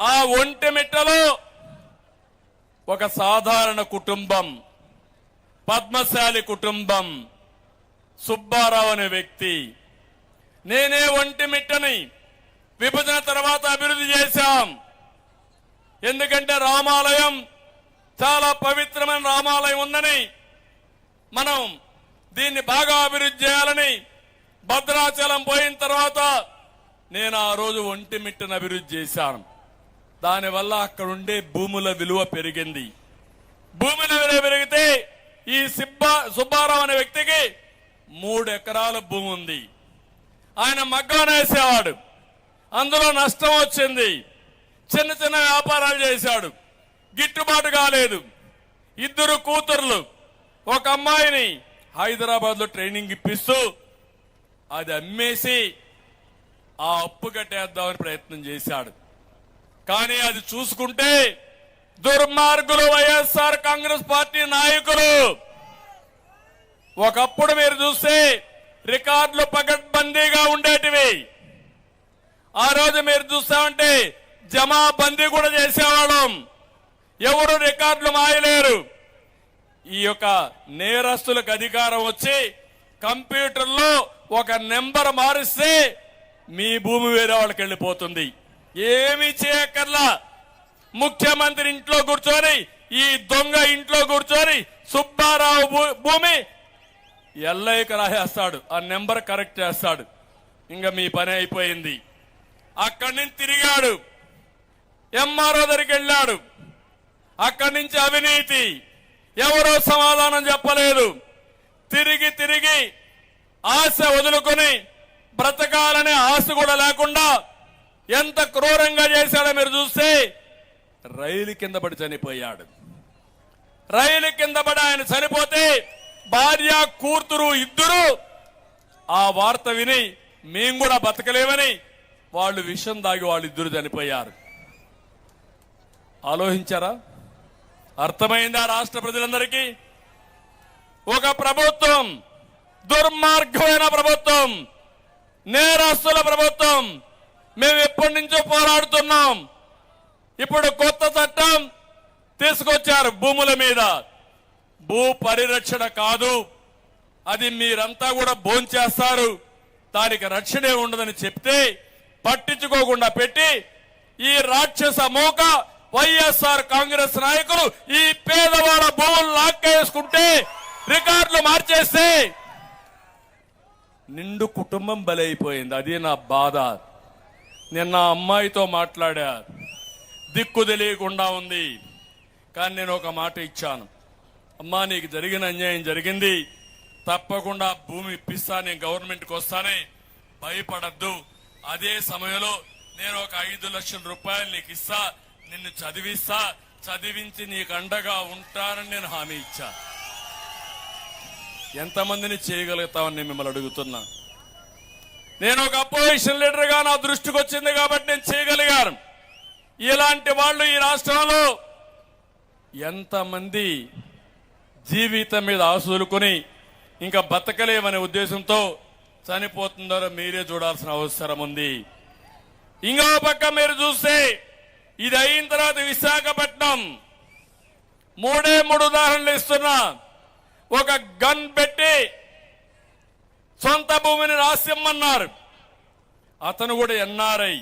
ఆ ఒంటిమిట్టలో ఒక సాధారణ కుటుంబం పద్మశాలి కుటుంబం సుబ్బారావు అనే వ్యక్తి. నేనే ఒంటిమిట్టని విభజన తర్వాత అభివృద్ధి చేశాం. ఎందుకంటే రామాలయం చాలా పవిత్రమైన రామాలయం ఉందని మనం దీన్ని బాగా అభివృద్ధి చేయాలని భద్రాచలం పోయిన తర్వాత నేను ఆ రోజు ఒంటిమిట్టను అభివృద్ధి చేశాను. దానివల్ల అక్కడ ఉండే భూముల విలువ పెరిగింది. భూముల విలువ పెరిగితే ఈ సిబ్బా సుబ్బారావు అనే వ్యక్తికి మూడు ఎకరాల భూమి ఉంది. ఆయన మగ్గం వేసేవాడు. అందులో నష్టం వచ్చింది. చిన్న చిన్న వ్యాపారాలు చేశాడు. గిట్టుబాటు కాలేదు. ఇద్దరు కూతుర్లు. ఒక అమ్మాయిని హైదరాబాద్లో ట్రైనింగ్ ఇప్పిస్తూ అది అమ్మేసి ఆ అప్పు కట్టేద్దామని ప్రయత్నం చేశాడు. కానీ అది చూసుకుంటే దుర్మార్గులు వైఎస్ఆర్ కాంగ్రెస్ పార్టీ నాయకులు. ఒకప్పుడు మీరు చూస్తే రికార్డులు పకడ్బందీగా ఉండేటివి. ఆ రోజు మీరు చూస్తామంటే జమాబందీ కూడా చేసేవాళ్ళం. ఎవరు రికార్డులు మాయలేరు. ఈ యొక్క నేరస్తులకు అధికారం వచ్చి కంప్యూటర్లో ఒక నెంబర్ మారిస్తే మీ భూమి వేరే వాళ్ళకి వెళ్ళిపోతుంది. ఏమి చేయక్కర్లా. ముఖ్యమంత్రి ఇంట్లో కూర్చొని ఈ దొంగ ఇంట్లో కూర్చొని సుబ్బారావు భూ- భూమి ఎల్లయ్యకు రాసేస్తాడు. ఆ నెంబర్ కరెక్ట్ చేస్తాడు. ఇంకా మీ పని అయిపోయింది. అక్కడి నుంచి తిరిగాడు. ఎంఆర్ఓ దగ్గరికి వెళ్ళాడు. అక్కడి నుంచి అవినీతి. ఎవరో సమాధానం చెప్పలేదు. తిరిగి తిరిగి ఆశ వదులుకొని బ్రతకాలనే ఆశ కూడా లేకుండా ఎంత క్రూరంగా చేశాడో మీరు చూస్తే రైలు కింద పడి చనిపోయాడు. రైలు కింద పడి ఆయన చనిపోతే భార్య కూతురు ఇద్దరు ఆ వార్త విని మేము కూడా బతకలేమని వాళ్ళు విషం దాగి వాళ్ళిద్దరు చనిపోయారు. ఆలోచించారా? అర్థమైందా రాష్ట్ర ప్రజలందరికీ? ఒక ప్రభుత్వం దుర్మార్గమైన ప్రభుత్వం నేరస్తుల ప్రభుత్వం మేము ఎప్పటి నుంచో పోరాడుతున్నాం. ఇప్పుడు కొత్త చట్టం తీసుకొచ్చారు భూముల మీద. భూ పరిరక్షణ కాదు. అది మీరంతా కూడా భోంచేస్తారు దానికి రక్షణే ఉండదని చెప్తే పట్టించుకోకుండా పెట్టి ఈ రాక్షస మోక వైఎస్ఆర్ కాంగ్రెస్ నాయకులు ఈ పేదవాళ్ళ భూములు లాక్కేసుకుంటే రికార్డులు మార్చేస్తే నిండు కుటుంబం బలైపోయింది. అది నా బాధ. నిన్న అమ్మాయితో మాట్లాడా. దిక్కు తెలియకుండా ఉంది. కానీ నేను ఒక మాట ఇచ్చాను. అమ్మా నీకు జరిగిన అన్యాయం జరిగింది. తప్పకుండా భూమి ఇప్పిస్తా నేను గవర్నమెంట్కి వస్తానే. భయపడద్దు. అదే సమయంలో నేను ఒక ఐదు లక్షల రూపాయలు నీకు ఇస్తా నిన్ను చదివిస్తా చదివించి నీకు అండగా ఉంటానని నేను హామీ ఇచ్చా. ఎంతమందిని చేయగలుగుతామని మిమ్మల్ని అడుగుతున్నా. నేను ఒక అపోజిషన్ లీడర్గా నా దృష్టికి వచ్చింది కాబట్టి నేను చేయగలిగాను. ఇలాంటి వాళ్ళు ఈ రాష్ట్రంలో ఎంతమంది జీవితం మీద ఆశలుకొని ఇంకా బతకలేమనే ఉద్దేశంతో చనిపోతుందో మీరే చూడాల్సిన అవసరం ఉంది. ఇంకో పక్క మీరు చూస్తే ఇది అయిన తర్వాత విశాఖపట్నం మూడే మూడు ఉదాహరణలు ఇస్తున్నా. ఒక గన్ పెట్టి సొంత భూమిని రాసిమ్మన్నారు. అతను కూడా ఎన్ఆర్ఐ.